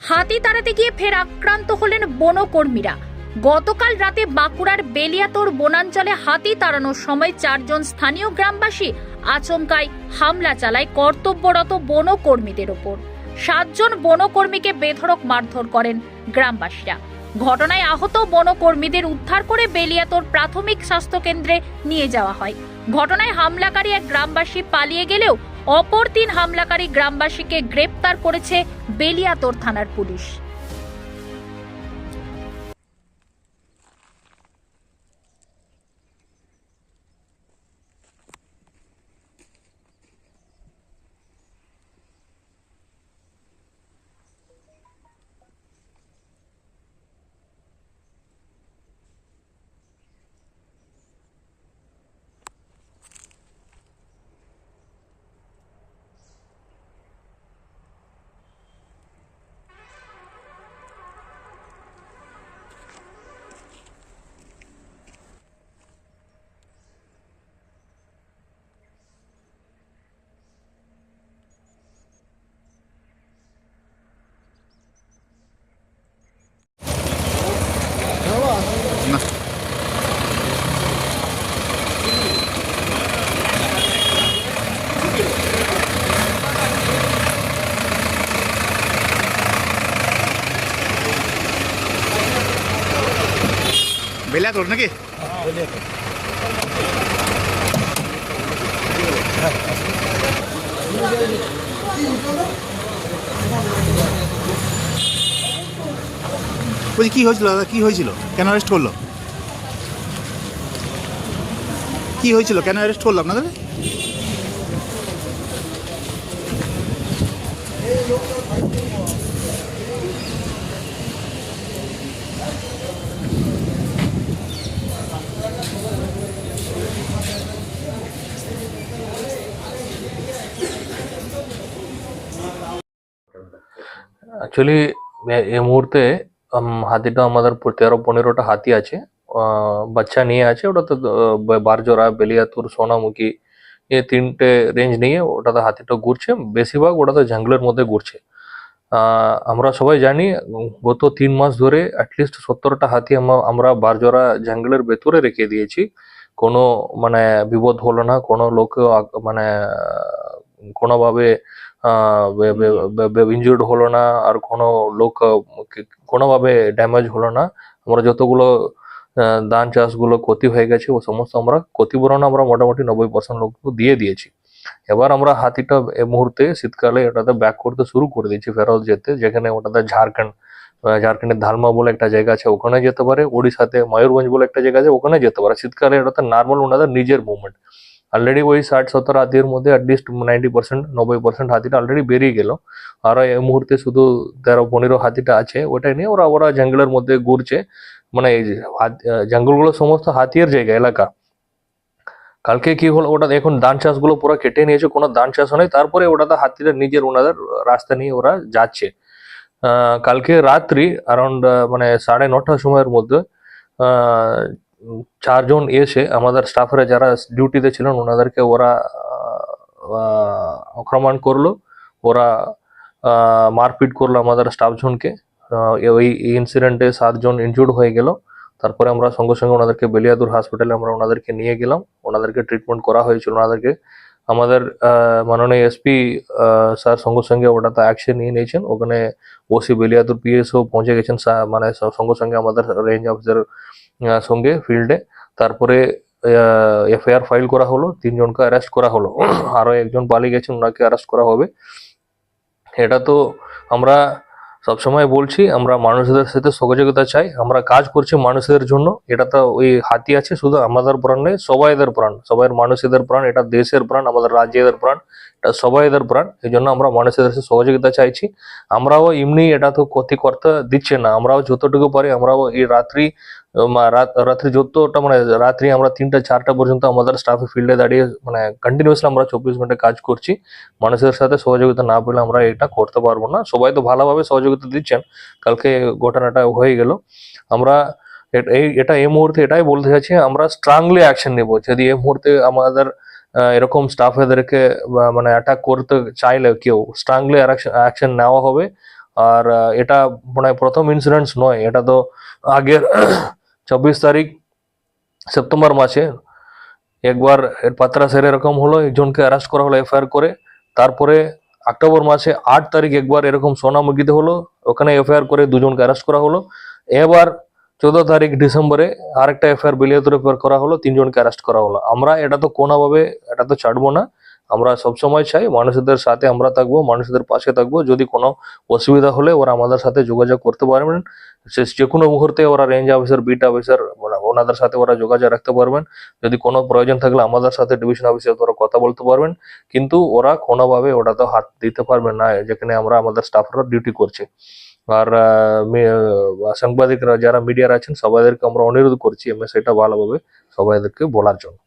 হাতি তাড়াতে গিয়ে ফের আক্রান্ত হলেন বনকর্মীরা। গতকাল রাতে বাঁকুড়ার বেলিয়াতোর বনাঞ্চলে হাতি তাড়ানোর সময় চারজন স্থানীয় গ্রামবাসী আচমকায় হামলা চালায় কর্তব্যরত বনকর্মীদের ওপর। সাতজন বনকর্মীকে বেধড়ক মারধর করেন গ্রামবাসীরা। ঘটনায় আহত বনকর্মীদের উদ্ধার করে বেলিয়াতোর প্রাথমিক স্বাস্থ্য কেন্দ্রে নিয়ে যাওয়া হয়। ঘটনায় হামলাকারী এক গ্রামবাসী পালিয়ে গেলেও অপর তিন হামলাকারী গ্রামবাসীকে গ্রেপ্তার করেছে বেলিয়াতোর থানার পুলিশ। বেলা তোর নাকি? বলছি, কি হয়েছিল দাদা? কি হয়েছিল? কেন অ্যারেস্ট করল? কি হয়েছিল? কেন অ্যারেস্ট করল আপনাদের? অ্যাকচুয়ালি এই মুহূর্তে হাতিটা আমাদের তেরো পনেরোটা হাতি আছে। বাচ্চা নিয়ে আছে। ওটাতে আহ, ব- বারজোড়া বেলিয়াতুর সোনামুখী এই তিনটে রেঞ্জ নিয়ে ওটাতে হাতিটা ঘুরছে। বেশিরভাগ ওটাতে জঙ্গলের মধ্যে ঘুরছে। আমরা সবাই জানি গত তিন মাস ধরে অ্যাটলিস্ট সত্তরটা হাতি আমরা বারজোড়া জঙ্গলের ভেতরে রেখে দিয়েছি। কোনো মানে বিপদ হলো না। কোনো লোক মানে কোনোভাবে ইনজুর্ড হলো না, আর কোনো লোক কোনোভাবে ড্যামেজ হলো না। আমরা যতগুলো ধান চাষগুলো ক্ষতি হয়ে গেছে, ও সমস্ত আমরা ক্ষতিপূরণ আমরা মোটামুটি নব্বই পার্সেন্ট লোক দিয়ে দিয়েছি। এবার আমরা হাতিটা এ মুহূর্তে শীতকালে এটাতে ব্যাক করতে শুরু করে দিয়েছি, ফেরত যেতে, যেখানে ওটাতে ঝাড়খণ্ড ঝাড়খণ্ডের ধালমা বলে একটা জায়গা আছে, ওখানে যেতে পারে। ওড়িশাতে ময়ূরভঞ্জ বলে একটা জায়গা আছে, ওখানে যেতে পারে। শীতকালে এটাতে নর্মাল ওনাদের নিজের মুভমেন্ট অলরেডি ওই ষাট, সত্তর হাতির মধ্যে অ্যাটলিস্ট নাইনটি পার্সেন্ট নব্বই পার্সেন্ট হাতিটা অলরেডি বেরিয়ে গেল। আর এই মুহূর্তে শুধু তেরো, পনেরো হাতিটা আছে, ওটাই নিয়ে ওরা ওরা জঙ্গলের মধ্যে ঘুরছে। মানে এই জঙ্গলগুলো সমস্ত হাতির জায়গা, এলাকা। কালকে কি হলো, ওটা এখন ধান চাষগুলো পুরো কেটে নিয়েছে, কোনো ধান চাষ নেই। তারপরে ওটাতে হাতিরা নিজের ওনাদের রাস্তা নিয়ে ওরা যাচ্ছে। কালকে রাত্রি অ্যারাউন্ড মানে সাড়ে নটার সময়ের মধ্যে চারজন এসে আমাদের স্টাফেরা যারা ডিউটিতে ছিলেন, ওনাদেরকে ওরা আক্রমণ করল। ওরা মারপিট করল আমাদের স্টাফজনকে ওই ইনসিডেন্টে সাতজন ইনজুর্ড হয়ে গেল। তারপরে আমরা সঙ্গে সঙ্গে ওনাদেরকে বেলিয়াদুর হসপিটালে আমরা ওনাদেরকে নিয়ে গেলাম। ওনাদেরকে ট্রিটমেন্ট করা হয়েছিল ওনাদেরকে। আমাদের মাননীয় এসপি স্যার সঙ্গে সঙ্গে ওটাতে অ্যাকশন নিয়ে নিয়েছেন। ওখানে ওসি বেলিয়াদুর পিএসও পৌঁছে গেছেন মানে সঙ্গে সঙ্গে আমাদের রেঞ্জ অফিসার সঙ্গে ফিল্ডে তারপরে এফআইআর ফাইল করা হলো, তিনজনকে অ্যারেস্ট করা হলো। আরও একজন পালিয়ে গেছেন ওনাকে অ্যারেস্ট করা হবে। এটা তো আমরা সবসময় বলছি, আমরা মানুষদের সাথে সহযোগিতা চাই। আমরা কাজ করছি মানুষদের জন্য। এটা তো ওই হাতি আছে, শুধু আমাদের প্রাণ নেই সবাইদের প্রাণ। সবাই মানুষদের প্রাণ, এটা দেশের প্রাণ, আমাদের রাজ্যের প্রাণ। এটা সবাইদের প্রাণ। এই জন্য আমরা মানুষের সাথে সহযোগিতা চাইছি। আমরাও এমনি এটা তো ক্ষতি করতে দিচ্ছে না। আমরাও যতটুকু পারি আমরাও এই রাত্রি রাত, রাত্রি যতটা মানে রাত্রি আমরা তিনটা, চারটা পর্যন্ত আমাদের স্টাফে ফিল্ডে দাঁড়িয়ে মানে কন্টিনিউসলি আমরা চব্বিশ ঘণ্টা কাজ করছি। মানুষের সাথে সহযোগিতা না পেলে আমরা এটা করতে পারব না। সবাই তো ভালোভাবে সহযোগিতা দিচ্ছেন। কালকে ঘটনাটা হয়ে গেল। আমরা এট- এই মুহূর্তে এটাই বলতে চাইছি, আমরা স্ট্রংলি অ্যাকশন নেব। যদি এই মুহূর্তে আমাদের এরকম স্টাফ এদেরকে মানে অ্যাটাক করতে চাইলে কেউ স্ট্রংলি অ্যাকশন নেওয়া হবে। আর এটা মানে প্রথম ইনসিডেন্টস নয়, এটা তো আগের চব্বিশ তারিখ সেপ্টেম্বর মাসে। একবার এর পাত্রা পাত্রাসের এরকম হলো, একজনকে অ্যারেস্ট করা হলো এফআইআর করে। তারপরে অক্টোবর মাসে আট তারিখ একবার এরকম সোনামুগিতে হলো, ওখানে এফআইআর করে দুজনকে অ্যারেস্ট করা হলো। এবার চোদ্দ তারিখ ডিসেম্বরে আরেকটা এফআইআর বেলিয়াতুর এফআইআর করা হলো, তিনজনকে অ্যারেস্ট করা হলো। আমরা এটা তো কোনোভাবে, এটা তো ছাড়বো না। আমরা সবসময় চাই মানুষদের সাথে আমরা থাকব, মানুষদের পাশে থাকব। যদি কোনো অসুবিধা হলে ওরা আমাদের সাথে যোগাযোগ করতে পারবেন। যে কোনো মুহূর্তে ওরা রেঞ্জ অফিসার বিট অফিসার ওনাদের সাথে ওরা যোগাযোগ রাখতে পারবেন। যদি কোনো প্রয়োজন থাকলে আমাদের সাথে ডিভিশন অফিসে ওরা কথা বলতে পারবেন। কিন্তু ওরা কোনোভাবে ওটা তো হাত দিতে পারবে না, যেখানে আমরা আমাদের স্টাফরা ডিউটি করছি। আর আহ, মি- আহ, সাংবাদিকরা যারা মিডিয়ার আছেন সবাইদেরকে আমরা অনুরোধ করছি আমি সেটা ভালোভাবে সবাইদেরকে বলার জন্য